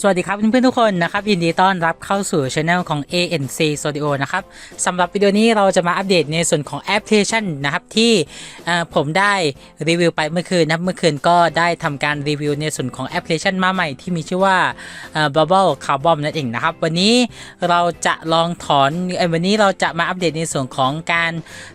สวัสดีครับเพื่อนๆทุกคนนะครับยินดีต้อนรับเข้าสู่ช anel ของ ANC Studio นะครับสำหรับวิดีโอนี้เราจะมาอัปเดตในส่วนของแอปพลิเคชันนะครับที่ผมได้รีวิวไปเมื่อคืนนะเมื่อคืนก็ได้ทำการรีวิวในส่วนของแอปพลิเคชันมาใหม่ที่มีชื่อว่า Bubble Carbon นั่นเองนะครับวันนี้เราจะลองถอนเอ้วันนี้เราจะมาอัปเดตในส่วนของการ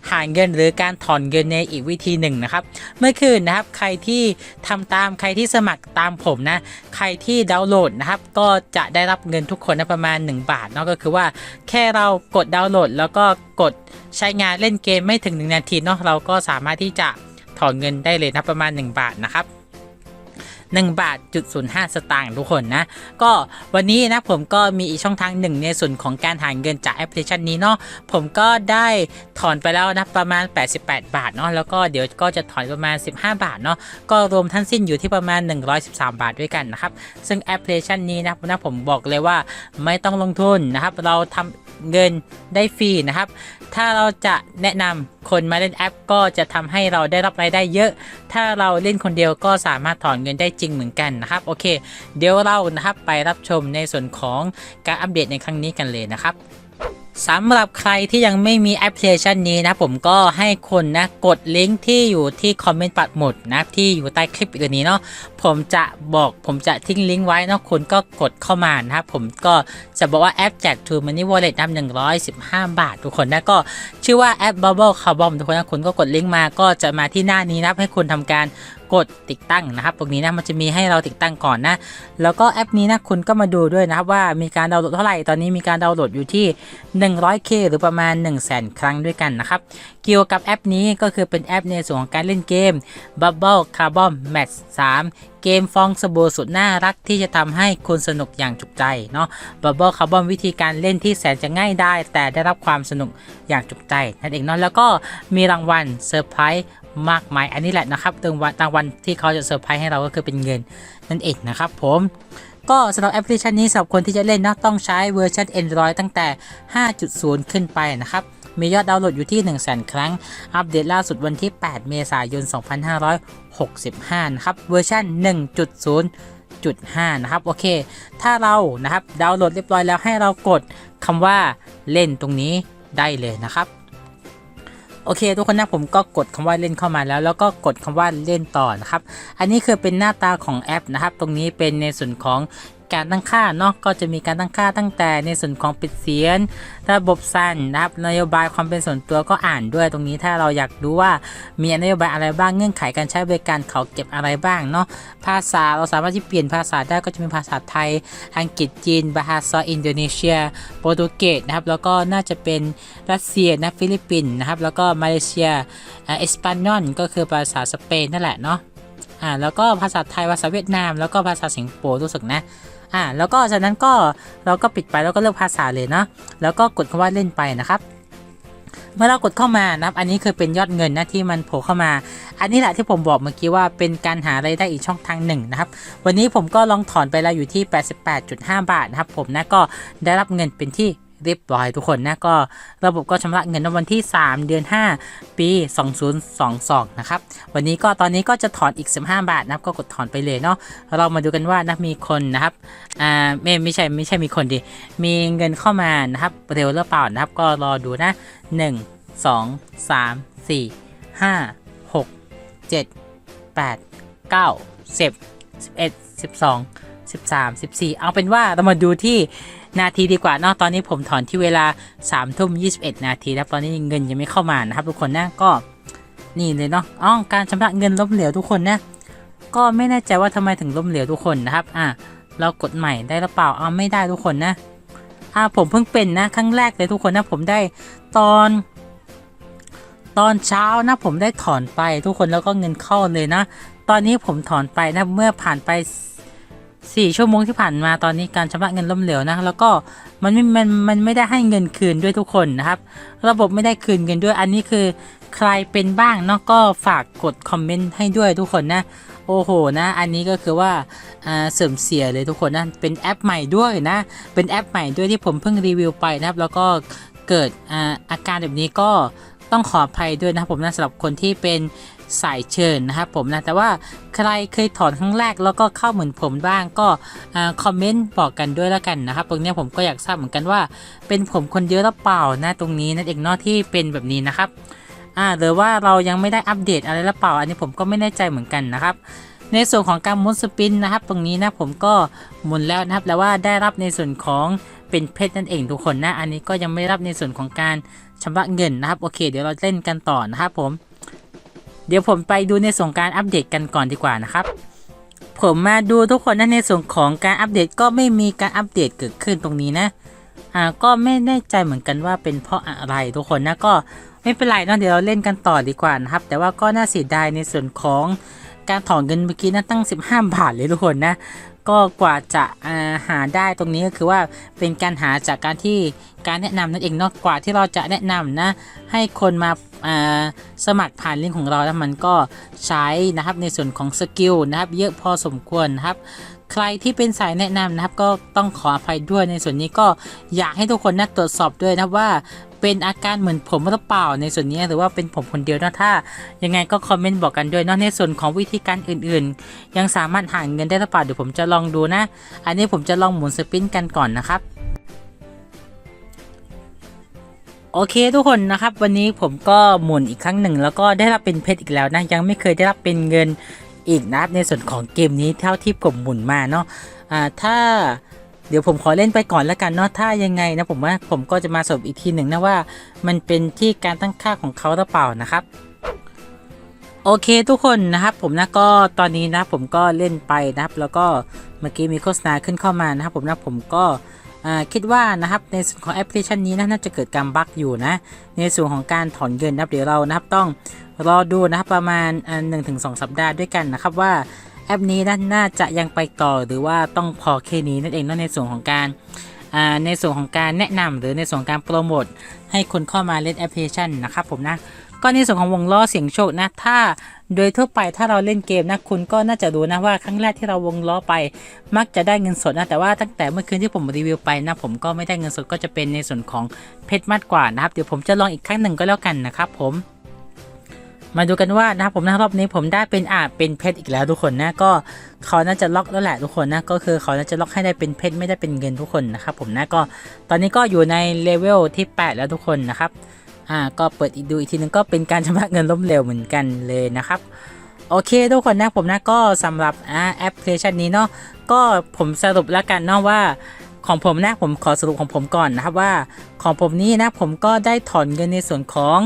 หาเงินหรือการถอนเงินในอีกวิธีหนึ่งนะครับเมื่อคืนนะครับใครที่ทำตามใครที่สมัครตามผมนะใครที่ดาวน์โหลดนะครับก็จะได้รับเงินทุกคนนะประมาณ 1 บาทเนาะก็คือว่าแค่เรากดดาวน์โหลด แล้วก็กดใช้งานเล่นเกมไม่ถึง 1 นาทีเนาะเราก็สามารถที่จะถอนเงินได้เลยนะประมาณ 1 บาทนะครับ 1 บาทจุดศูนย์ห้าสตางค์ทุกคนนะ ก็วันนี้นะผมก็มีอีกช่องทางหนึ่งในส่วนของการหาเงินจากแอปพลิเคชันนี้เนาะผมก็ได้ถอนไปแล้วนะประมาณ 88 บาทเนาะแล้วก็เดี๋ยวก็จะถอนประมาณ 15 บาทเนาะก็รวมทั้งสิ้นอยู่ที่ประมาณ 113 บาทด้วยกันนะครับซึ่งแอปพลิเคชันนี้นะนะผมบอกเลยว่าไม่ต้องลงทุนนะครับเราทำ เงินได้ฟรีนะครับ ถ้าเราจะแนะนำคนมาเล่นแอป ก็จะทำให้เราได้รับรายได้เยอะ ถ้าเราเล่นคนเดียวก็สามารถถอนเงินได้จริงเหมือนกันนะครับ โอเค เดี๋ยวเรานะครับไปรับชมในส่วนของการอัปเดตในครั้งนี้กันเลยนะครับ สำหรับใครที่ยังไม่มีแอปพลิเคชันนี้นะผมก็ให้คนนะกดลิงก์ที่อยู่ที่คอมเมนต์ปัดหมุดนะที่อยู่ใต้คลิปวิดีโอนี้เนาะผมจะบอกผมจะทิ้งลิงก์ไว้เนาะคุณก็กดเข้ามานะครับผมก็จะบอกว่าแอปแจก True Money Wallet นะ115 บาท ทุกคนนะก็ชื่อว่าแอป Bubble Carbon ทุกคนนะคุณก็กดลิงก์มาก็จะมาที่หน้านี้นะให้คุณทำการ กดติดตั้งนะครับตรงนี้นะมันจะมีให้เราติดตั้งก่อนนะ แล้วก็แอปนี้นะคุณก็มาดูด้วยนะครับว่ามีการดาวน์โหลดเท่าไหร่ตอนนี้มีการดาวน์โหลดอยู่ที่ 100k หรือประมาณ 1 0 0 0 0แครั้งด้วยกันนะครับเกี่ยวกับแอปนี้ก็คือเป็นแอปในส่วนของการเล่นเกม Bubble Carbon Match 3เกมฟองสบู่สุดน่ารักที่จะทำให้คุณสนุกอย่างจุใจเนาะ Bubble Carbon วิธีการเล่นที่แสนจะง่ายได้ แต่ได้รับความสนุกอย่างจุใจนั่นเองเนาะแล้วก็มีรางวัลเซอร์ไพรส์ มากมาย อันนี้แหละนะครับรงวัลรางวัลที่เขาจะเซอร์ไพรส์ให้เราก็คือเป็นเงินนั่นเองนะครับผมก็สำหรับแอปพลิเคชันนี้สำหรับคนที่จะเล่นนะต้องใช้เวอร์ชัน Android ตั้งแต่ 5.0 ขึ้นไปนะครับมียอดดาวน์โหลดอยู่ที่ 1 0 0 0 0แครั้ง อัปเดตล่าสุดวันที่ 8 เมษายน 2565 นะครับ เวอร์ชัน1.0.5 นะครับ โอเค ถ้าเรานะครับดาวน์โหลดเรียบร้อยแล้วให้เรากดคำว่าเล่นตรงนี้ได้เลยนะครับ โอเค ทุกคนนะผมก็กดคำว่าเล่นเข้ามาแล้ว แล้วก็กดคำว่าเล่นต่อนะครับ อันนี้คือเป็นหน้าตาของแอปนะครับ ตรงนี้เป็นในส่วนของ การตั้งค่าเนาะก็จะมีการตั้งค่าตั้งแต่ในส่วนของปิดเสียง ระบบสั้นนะครับนโยบายความเป็นส่วนตัวก็อ่านด้วยตรงนี้ถ้าเราอยากรู้ว่ามีนโยบายอะไรบ้างเงื่อนไขการใช้บริการเขาเก็บอะไรบ้างเนาะภาษาเราสามารถที่เปลี่ยนภาษาได้ก็จะมีภาษาไทย อังกฤษจีนบาฮาซาอินโดนีเซียโปรตุเกสนะครับแล้วก็น่าจะเป็นรัสเซียนะฟิลิปปินส์นะครับแล้วก็มาเลเซียเอสปานอลก็คือภาษาสเปนนั่นแหละเนาะอ่าแล้วก็ภาษาไทยภาษาเวียดนาม แล้วก็ภาษาสิงคโปร์รู้สึกนะ อ่าแล้วก็จากนั้นก็เราก็ปิดไปแล้วก็เลือกภาษาเลยเนาะแล้วก็กดคำว่าเล่นไปนะครับ เมื่อเรากดเข้ามานะครับ อันนี้คือเป็นยอดเงินนะที่มันโผล่เข้ามา อันนี้แหละที่ผมบอกเมื่อกี้ว่าเป็นการหารายได้อีกช่องทางหนึ่งนะครับ วันนี้ผมก็ลองถอนไปแล้วอยู่ที่ 88.5 บาทนะครับ ผมนะก็ได้รับเงินเป็นที่ เรียบร้อยทุกคนนะก็ระบบก็ชำระเงินในวันที่ 3 เดือน 5 ปี 2022 นะครับ วันนี้ก็ตอนนี้ก็จะถอนอีก 15 บาทนะครับก็กดถอนไปเลยเนาะเรามาดูกันว่านะมีคนนะครับอ่าไม่ไม่ใช่ไม่ใช่มีคนดิมีเงินเข้ามานะครับเร็วหรือเปล่านะครับ ก็รอดูนะ 1 2 3 4 5 6 7 8 9 10 11 12 13 14 เอาเป็นว่าเรามาดูที่ นาทีดีกว่าเนาะตอนนี้ผมถอนที่เวลา3ทุ่ม21นาทีแล้วตอนนี้เงินยังไม่เข้ามานะครับทุกคนนะก็นี่เลยเนาะอ๋อการชำระเงินล้มเหลวทุกคนนะก็ไม่แน่ใจว่าทำไมถึงล้มเหลวทุกคนนะครับอะเรากดใหม่ได้หรือเปล่าอ้าไม่ได้ทุกคนนะอ่าผมเพิ่งเป็นนะครั้งแรกเลยทุกคนนะผมได้ตอน ตอนเช้านะผมได้ถอนไปทุกคนแล้วก็เงินเข้าเลยนะ ตอนนี้ผมถอนไปนะเมื่อผ่านไป สี่ชั่วโมงที่ผ่านมาตอนนี้การชำระเงินล้มเหลวนะ แล้วก็มันไม่มันมันไม่ได้ให้เงินคืนด้วยทุกคนนะครับ ระบบไม่ได้คืนเงินด้วยอันนี้คือใครเป็นบ้างเนาะก็ฝากกดคอมเมนต์ให้ด้วยทุกคนนะ โอ้โหนะ อันนี้ก็คือว่าเสริมเสียเลยทุกคนนะเป็นแอปใหม่ด้วยนะ เป็นแอปใหม่ด้วยที่ผมเพิ่งรีวิวไปนะครับ แล้วก็เกิดอาอาการแบบนี้ก็ต้องขออภัยด้วยนะครับผมนะสำหรับคนที่เป็น สายเชิญนะครับผมนะแต่ว่าใครเคยถอนครั้งแรกแล้วก็เข้าเหมือนผมบ้างก็คอมเมนต์บอกกันด้วยแล้วกันนะครับ ตรงนี้ผมก็อยากทราบเหมือนกันว่า เป็นผมคนเดียวหรือเปล่านะตรงนี้นั่นเองนาะที่เป็นแบบนี้นะครับอ่าหรือว่าเรายังไม่ได้อัปเดตอะไรหรือเปล่า อันนี้ผมก็ไม่แน่ใจเหมือนกันนะครับในส่วนของการหมุนสปินนะครับ ตรงนี้นะผมก็หมุนแล้วนะครับแล้วว่าได้รับในส่วนของเป็นเพชรนั่นเองทุกคนนะ อันนี้ก็ยังไม่รับในส่วนของการชำระเงินนะครับ โอเค เดี๋ยวเราเล่นกันต่อนะครับผม เดี๋ยวผมไปดูในส่วนการอัปเดตกันก่อนดีกว่านะครับ ผมมาดูทุกคนนะในส่วนของการอัปเดตก็ไม่มีการอัปเดตเกิดขึ้นตรงนี้นะ อ่าก็ไม่แน่ใจเหมือนกันว่าเป็นเพราะอะไรทุกคนนะก็ไม่เป็นไรเนาะเดี๋ยวเราเล่นกันต่อดีกว่านะครับ แต่ว่าก็น่าเสียดายในส่วนของการถอนเงินเมื่อกี้นะตั้ง 15 บาทเลยทุกคนนะ ก็กว่าจะาหาได้ตรงนี้ก็คือว่าเป็นการหาจากการที่การแนะนำนั่นเองนอกกว่าที่เราจะแนะนำนะ ให้คนมาาสมัครผ่านลิงก์ของเราแล้วมันก็ใช้นะครับในส่วนของสกิลนะครับ เยอะพอสมควรนะครับ ใครที่เป็นสายแนะนำนะครับ ก็ต้องขออภัยด้วยในส่วนนี้ก็อยากให้ทุกคนนะตรวจสอบด้วยนะว่า เป็นอาการเหมือนผมหรือเปล่าในส่วนนี้หรือว่าเป็นผมคนเดียวนะถ้า ยังไงก็คอมเมนต์บอกกันด้วยนาะในส่วนของวิธีการอื่นๆ ยังสามารถหาเงินได้หรือเปล่าเดี๋ยวผมจะลองดูนะ อันนี้ผมจะลองหมุนสปินกันก่อนนะครับโอเคทุกคนนะครับวันนี้ผมก็หมุนอีกครั้งหนึ่ง แล้วก็ได้รับเป็นเพชรอีกแล้วนะยังไม่เคยได้รับเป็นเงินอีกนะครับในส่วนของเกมนี้เท่าที่ผมหมุนมาเนาะอ่าถ้า เดี๋ยวผมขอเล่นไปก่อนแล้วกันเนาะถ้ายังไงนะผมว่าผมก็จะมาสรุปอีกทีหนึ่งนะว่า มันเป็นที่การตั้งค่าของเขาหรือเปล่านะครับโอเคทุกคนนะครับผมนะก็ตอนนี้นะผมก็เล่นไปนะครับ แล้วก็เมื่อกี้มีโฆษณาขึ้นเข้ามานะครับผมนะผมก็คิดว่านะครับในส่วนของแอปพลิเคชันนี้นะน่าจะเกิดการบั๊กอยู่นะ ในส่วนของการถอนเงินนะครับเดี๋ยวเรานะครับต้องรอดูนะครับประมาณหนึ่งถึงสองสัปดาห์ด้วยกันนะครับว่า อปนี้นะน่าจะยังไปต่อหรือว่าต้องพอแค่นี้นั่นเองนะในส่วนของการในส่วนของการแนะนำหรือในส่วนการโปรโมทให้คนเข้ามาเล่นแอปพลิเคชันนะครับผมนะก็ในส่วนของวงล้อเสียงโชคนะ ถ้าโดยทั่วไปถ้าเราเล่นเกมนะคุณก็น่าจะรู้นะว่าครั้งแรกที่เราวงล้อไป มักจะได้เงินสดนะแต่ว่าตั้งแต่เมื่อคืนที่ผมรีวิวไปนะผมก็ไม่ได้เงินสดก็จะเป็นในส่วนของเพชรมากกว่านะครับเดี๋ยวผมจะลองอีกครั้งหนึ่งก็แล้วกันนะครับผม มาดูกันว่านะครับผมนะรอบนี้ผมได้เป็นอาเป็นเพชรอีกแล้วทุกคนนะก็เขาน่าจะล็อกแล้วแหละทุกคนนะก็คือเขาน่าจะล็อกให้ได้เป็นเพชรไม่ได้เป็นเงินทุกคนนะครับผมนะก็ตอนนี้ก็อยู่ในเลเวลที่ 8 แล้วทุกคนนะครับอ่าก็เปิดดูอีกทีนึงก็เป็นการชำระเงินล้มเหลวเหมือนกันเลยนะครับโอเคทุกคนนะผมนะก็สำหรับอ่าแอปพลิเคชันนี้เนาะก็ผมสรุปแล้วกันเนาะว่าของผมนะผมขอสรุปของผมก่อนนะครับว่าของผมนี้นะผมก็ได้ถอนเงินในส่วนของ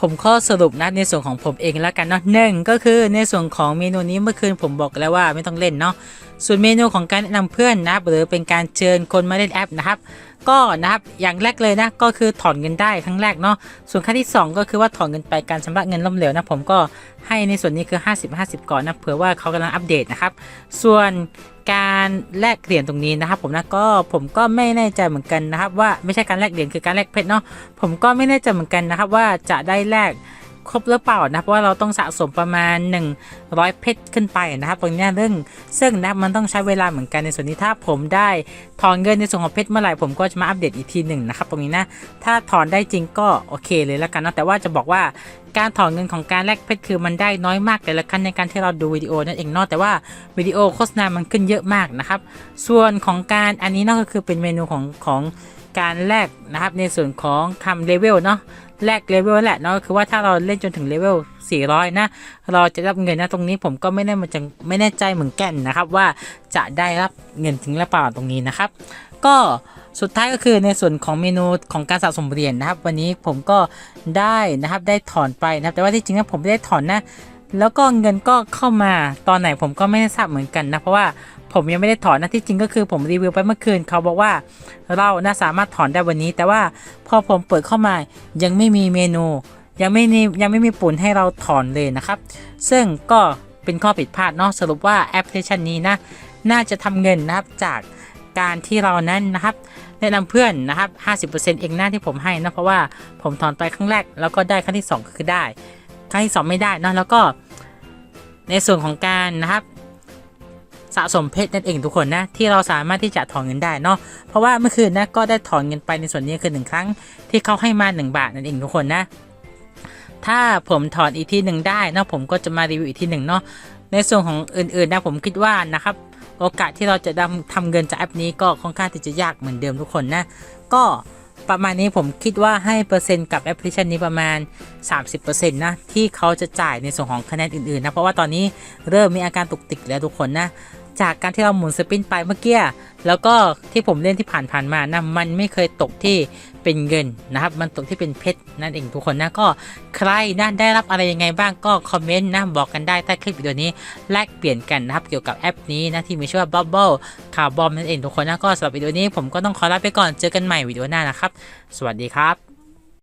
ผมข้อสรุปนะในส่วนของผมเองแล้วกันเนาะหนึ่งก็คือในส่วนของเมนูนี้เมื่อคืนผมบอกแล้วว่าไม่ต้องเล่นเนาะส่วนเมนูของการแนะนำเพื่อนนะครับหรือเป็นการเชิญคนมาเล่นแอปนะครับ ก็นะครับอย่างแรกเลยนะก็คือถอนเงินได้ครั้งแรกเนาะส่วนขั้นที่ 2 ก็คือว่าถอนเงินไปการชำระเงินล้มเหลวนะผมก็ให้ในส่วนนี้คือ 50 50 ก่อนนะเผื่อว่าเขากำลังอัปเดตนะครับ ส่วนการแลกเหรียญตรงนี้นะครับ ผมนะก็ผมก็ไม่แน่ใจเหมือนกันนะครับ ว่าไม่ใช่การแลกเหรียญคือการแลกเพชรเนาะผมก็ไม่แน่ใจเหมือนกันนะครับ ว่าจะได้แลก ครบหรือเปล่านะเพราะว่าเราต้องสะสมประมาณ 100 เพชรขึ้นไปนะครับตรงนี้เรื่องซึ่งนะมันต้องใช้เวลาเหมือนกันในส่วนนี้ถ้าผมได้ถอนเงินในส่วนของเพชรเมื่อไหร่ผมก็จะมาอัปเดตอีกทีหนึ่งนะครับตรงนี้นะถ้าถอนได้จริงก็โอเคเลยแล้วกันนะแต่ว่าจะบอกว่าการถอนเงินของการแลกเพชรคือมันได้น้อยมากแต่ละครั้งในการที่เราดูวิดีโอนั่นเองเนาะแต่ว่าวิดีโอโฆษณามันขึ้นเยอะมากนะครับ ส่วนของการอันนี้เนาะก็คือเป็นเมนูของของการแลกนะครับในส่วนของคำเลเวลเนาะ แลกเลเวลแหละเนาะคือว่าถ้าเราเล่นจนถึงเลเวล400 นะ เราจะรับเงินนะตรงนี้ผมก็ไม่ได้มาจังไม่แน่ใจเหมือนกันนะครับว่าจะได้รับเงินถึงหรือเปล่าตรงนี้นะครับ ก็สุดท้ายก็คือในส่วนของเมนูของการสะสมเหรียญนะครับ วันนี้ผมก็ได้นะครับได้ถอนไปนะครับ แต่ว่าที่จริงนะผมไม่ได้ถอนนะ แล้วก็เงินก็เข้ามาตอนไหนผมก็ไม่ได้ทราบเหมือนกันนะเพราะว่า ผมยังไม่ได้ถอนนะที่จริงก็คือผมรีวิวไปเมื่อคืน เขาบอกว่าเราน่าสามารถถอนได้วันนี้ แต่ว่าพอผมเปิดเข้ามายังไม่มีเมนู ยังไม่มียังไม่มีปุ่นให้เราถอนเลยนะครับ ซึ่งก็เป็นข้อผิดพลาดเนาะสรุปว่าแอปพลิเคชันนี้นะน่าจะทำเงินนะครับจากการที่เรานั้นนะครับแนะนำเพื่อนนะครับ 50%เองหน้าที่ผมให้นะเพราะว่าผมถอนไปครั้งแรก แล้วก็ได้ครั้งที่ 2 คือได้ ครั้งที่ 2 ไม่ได้นะแล้วก็ในส่วนของการนะครับ สะสมเพชรนั่นเองทุกคนนะที่เราสามารถที่จะถอนเงินได้เนาะเพราะว่าเมื่อคืนนะก็ได้ถอนเงินไปในส่วนนี้คือหนึ่งครั้งที่เขาให้มา1บาทนั่นเองทุกคนนะ ถ้าผมถอนอีกที่หนึ่งได้นะผมก็จะมารีวิวอีกที่หนึ่งเนาะในส่วนของอื่นๆนะผมคิดว่านะครับโอกาสที่เราจะทำทำเงินจากแอปนี้ก็ค่อนข้างที่จะยากเหมือนเดิมทุกคนนะ ก็ประมาณนี้ผมคิดว่าให้เปอร์เซ็นต์กับแอปพลิเคชันนี้ประมาณ 30%นะที่เขาจะจ่ายในส่วนของคะแนนอื่นๆนะเพราะว่าตอนนี้เริ่มมีอาการตุกติกแล้วทุกคนนะ จากการที่เราหมุนสปินไปเมื่อกี้แล้วก็ที่ผมเล่นที่ผ่านๆมานะมันไม่เคยตกที่เป็นเงินนะครับ มันตกที่เป็นเพชรนั่นเองทุกคนนะก็ใครนะได้รับอะไรยังไงบ้างก็คอมเมนต์นะบอกกันได้ใต้คลิปวิดีโอนี้แลกเปลี่ยนกันนะครับเกี่ยวกับแอปนี้นะที่มีชื่อว่า Bubble ข่าวบอมนั่นเองทุกคนนะก็สำหรับวิดีโอนี้ผมก็ต้องขอลาไปก่อนเจอกันใหม่วิดีโอหน้านะครับ สวัสดีครับ